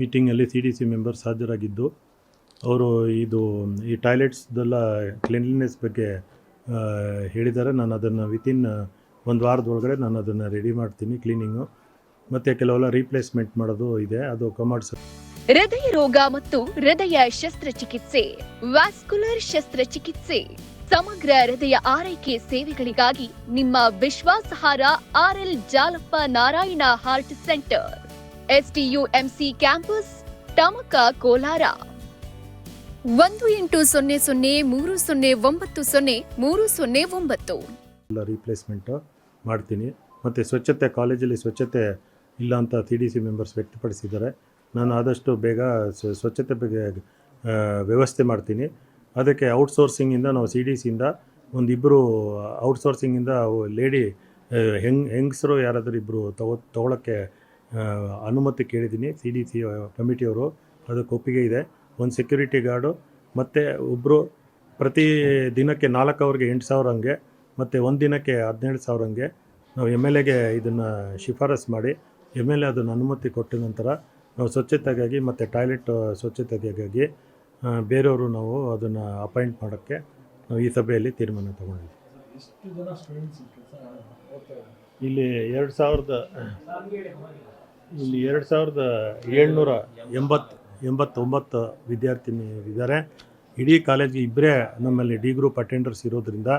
ಮೀಟಿಂಗಲ್ಲಿ C D C members ಹಾಜರಾಗಿದ್ದು, ಅವರು ಇದು, ಈ ಟಾಯ್ಲೆಟ್ಸ್ದೆಲ್ಲ ಕ್ಲೀನ್ಲಿನೆಸ್ ಬಗ್ಗೆ ಹೇಳಿದ್ದಾರೆ. ನಾನು ಅದನ್ನು ವಿತಿನ್, ಒಂದು ವಾರದೊಳಗಡೆ ನಾನು ಅದನ್ನು ರೆಡಿ ಮಾಡ್ತೀನಿ ಕ್ಲೀನಿಂಗು. ಮತ್ತು ಕೆಲವೆಲ್ಲ ರೀಪ್ಲೇಸ್ಮೆಂಟ್ ಮಾಡೋದು ಇದೆ. ಅದು ಕಮಾಡ್ಸ್ ಹೃದಯ ರೋಗ ಮತ್ತು ಹೃದಯ ಶಸ್ತ್ರಚಿಕಿತ್ಸೆ, ವ್ಯಾಸ್ಕುಲರ್ ಶಸ್ತ್ರಚಿಕಿತ್ಸೆ, ಸಮಗ್ರ ಹೃದಯ ಆರೈಕೆ ಸೇವೆಗಳಿಗಾಗಿ ನಿಮ್ಮ ವಿಶ್ವಾಸಾರ್ಹಾರ R L Jalappa Narayana heart centre. STUMC campus, Tamaka Kolar. ಒಂದು ಎಂಟು ಸೊನ್ನೆ ಸೊನ್ನೆ ಮೂರು ಸೊನ್ನೆ ಒಂಬತ್ತು ಸೊನ್ನೆ ಮೂರು ಸೊನ್ನೆ ಒಂಬತ್ತು. ಎಲ್ಲ ರೀಪ್ಲೇಸ್ಮೆಂಟ್ ಮಾಡ್ತೀನಿ. ಮತ್ತು ಸ್ವಚ್ಛತೆ, ಕಾಲೇಜಲ್ಲಿ ಸ್ವಚ್ಛತೆ ಇಲ್ಲ ಅಂತ ಸಿ ಡಿ ಸಿ ಮೆಂಬರ್ಸ್ ವ್ಯಕ್ತಪಡಿಸಿದ್ದಾರೆ. ನಾನು ಆದಷ್ಟು ಬೇಗ ಸ್ವ- ಸ್ವಚ್ಛತೆ ಬಗ್ಗೆ ವ್ಯವಸ್ಥೆ ಮಾಡ್ತೀನಿ. ಅದಕ್ಕೆ ಔಟ್ಸೋರ್ಸಿಂಗಿಂದ ನಾವು ಸಿ ಡಿ ಸಿಯಿಂದ ಒಂದಿಬ್ಬರು ಔಟ್ಸೋರ್ಸಿಂಗಿಂದ ಲೇಡಿ ಹೆಂಗ್, ಹೆಂಗಸರು ಯಾರಾದರೂ ಇಬ್ಬರು ತಗೋ, ತೊಗೊಳಕ್ಕೆ ಅನುಮತಿ ಕೇಳಿದ್ದೀನಿ. ಸಿ ಡಿ ಸಿ ಕಮಿಟಿಯವರು ಅದಕ್ಕೆ ಒಪ್ಪಿಗೆ ಇದೆ. ಒಂದು ಸೆಕ್ಯೂರಿಟಿ ಗಾರ್ಡು ಮತ್ತು ಒಬ್ಬರು ಪ್ರತಿ ದಿನಕ್ಕೆ ನಾಲ್ಕು ಅವ್ರಿಗೆ ಎಂಟು ಸಾವಿರ ಹಂಗೆ ಮತ್ತು ಒಂದು ದಿನಕ್ಕೆ ಹದಿನೇಳು ಸಾವಿರ ಹಂಗೆ ನಾವು ಎಂ ಎಲ್ ಎಗೆ ಇದನ್ನು ಶಿಫಾರಸ್ ಮಾಡಿ ಎಂ ಎಲ್ ಎ ಅದನ್ನು ಅನುಮತಿ ಕೊಟ್ಟ ನಂತರ ನಾವು ಸ್ವಚ್ಛತೆಗಾಗಿ ಮತ್ತು ಟಾಯ್ಲೆಟ್ ಸ್ವಚ್ಛತೆಗಾಗಿ ಬೇರೆಯವರು ನಾವು ಅದನ್ನು ಅಪಾಯಿಂಟ್ ಮಾಡೋಕ್ಕೆ ನಾವು ಈ ಸಭೆಯಲ್ಲಿ ತೀರ್ಮಾನ ತಗೊಂಡಿದ್ದೀವಿ. ಇಲ್ಲಿ ಎರಡು ಸಾವಿರದ ಇಲ್ಲಿ ಎರಡು ಸಾವಿರದ ಏಳ್ನೂರ ಎಂಬತ್ತು, ಎಂಬತ್ತೊಂಬತ್ತು ವಿದ್ಯಾರ್ಥಿನಿ ಇದ್ದಾರೆ. ಇಡೀ ಕಾಲೇಜ್ಗೆ ಇಬ್ಬರೇ ನಮ್ಮಲ್ಲಿ ಡಿ ಗ್ರೂಪ್ ಅಟೆಂಡರ್ಸ್ ಇರೋದ್ರಿಂದ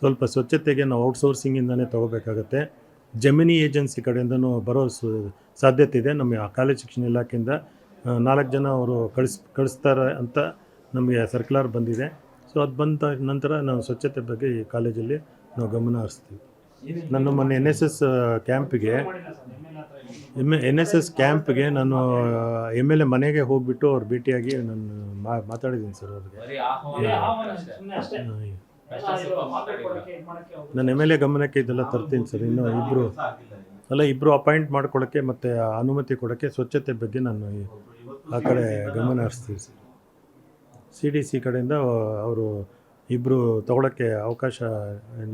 ಸ್ವಲ್ಪ ಸ್ವಚ್ಛತೆಗೆ ನಾವು ಔಟ್ಸೋರ್ಸಿಂಗಿಂದನೇ ತೊಗೋಬೇಕಾಗತ್ತೆ. ಜಮಿನಿ ಏಜೆನ್ಸಿ ಕಡೆಯಿಂದನೂ ಬರೋ ಸಾಧ್ಯತೆ ಇದೆ. ನಮ್ಮ ಕಾಲೇಜ್ ಶಿಕ್ಷಣ ಇಲಾಖೆಯಿಂದ ನಾಲ್ಕು ಜನ ಅವರು ಕಳಿಸ್, ಕಳಿಸ್ತಾರೆ ಅಂತ ನಮಗೆ ಸರ್ಕ್ಯುಲರ್ ಬಂದಿದೆ. ಸೊ ಅದು ಬಂದ ನಂತರ ನಾವು ಸ್ವಚ್ಛತೆ ಬಗ್ಗೆ ಈ ಕಾಲೇಜಲ್ಲಿ ನಾವು ಗಮನ ಹರಿಸ್ತೀವಿ. ನಾನು ಮೊನ್ನೆ ಎನ್ ಎಸ್ ಎಸ್ ಕ್ಯಾಂಪ್ಗೆ ಎಂ ಎನ್ ಎಸ್ ಎಸ್ ಕ್ಯಾಂಪ್ಗೆ ನಾನು ಎಂ ಎಲ್ ಎ ಮನೆಗೆ ಹೋಗಿಬಿಟ್ಟು ಅವ್ರು ಭೇಟಿಯಾಗಿ ನಾನು ಮಾ ಮಾತಾಡಿದ್ದೀನಿ ಸರ್ ಅವ್ರಿಗೆ. ನಾನು ಎಂ ಎಲ್ ಎ ಗಮನಕ್ಕೆ ಇದೆಲ್ಲ ತರ್ತೀನಿ ಸರ್. ಇನ್ನು ಇಬ್ಬರು ಅಲ್ಲ ಇಬ್ಬರು ಅಪಾಯಿಂಟ್ ಮಾಡ್ಕೊಳ್ಳೋಕ್ಕೆ ಮತ್ತು ಅನುಮತಿ ಕೊಡೋಕ್ಕೆ ಸ್ವಚ್ಛತೆ ಬಗ್ಗೆ ನಾನು ಆ ಕಡೆ ಗಮನ ಹರಿಸ್ತೀನಿ ಸರ್. ಸಿ ಡಿ ಸಿ ಕಡೆಯಿಂದ ಅವರು ಇಬ್ಬರು ತಗೊಳ್ಳೋಕ್ಕೆ ಅವಕಾಶ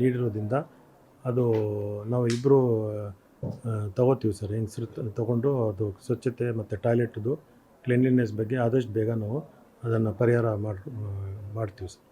ನೀಡಿರೋದ್ರಿಂದ ಅದು ನಾವು ಇಬ್ಬರು ತಗೋತೀವಿ ಸರ್. ಹೆಂಗಸ್ರು ತಗೊಂಡು ಅದು ಸ್ವಚ್ಛತೆ ಮತ್ತು ಟಾಯ್ಲೆಟ್ದು ಕ್ಲೀನ್ಲಿನೆಸ್ ಬಗ್ಗೆ ಆದಷ್ಟು ಬೇಗ ನಾವು ಅದನ್ನು ಪರಿಹಾರ ಮಾಡಿ ಮಾಡ್ತೀವಿ ಸರ್.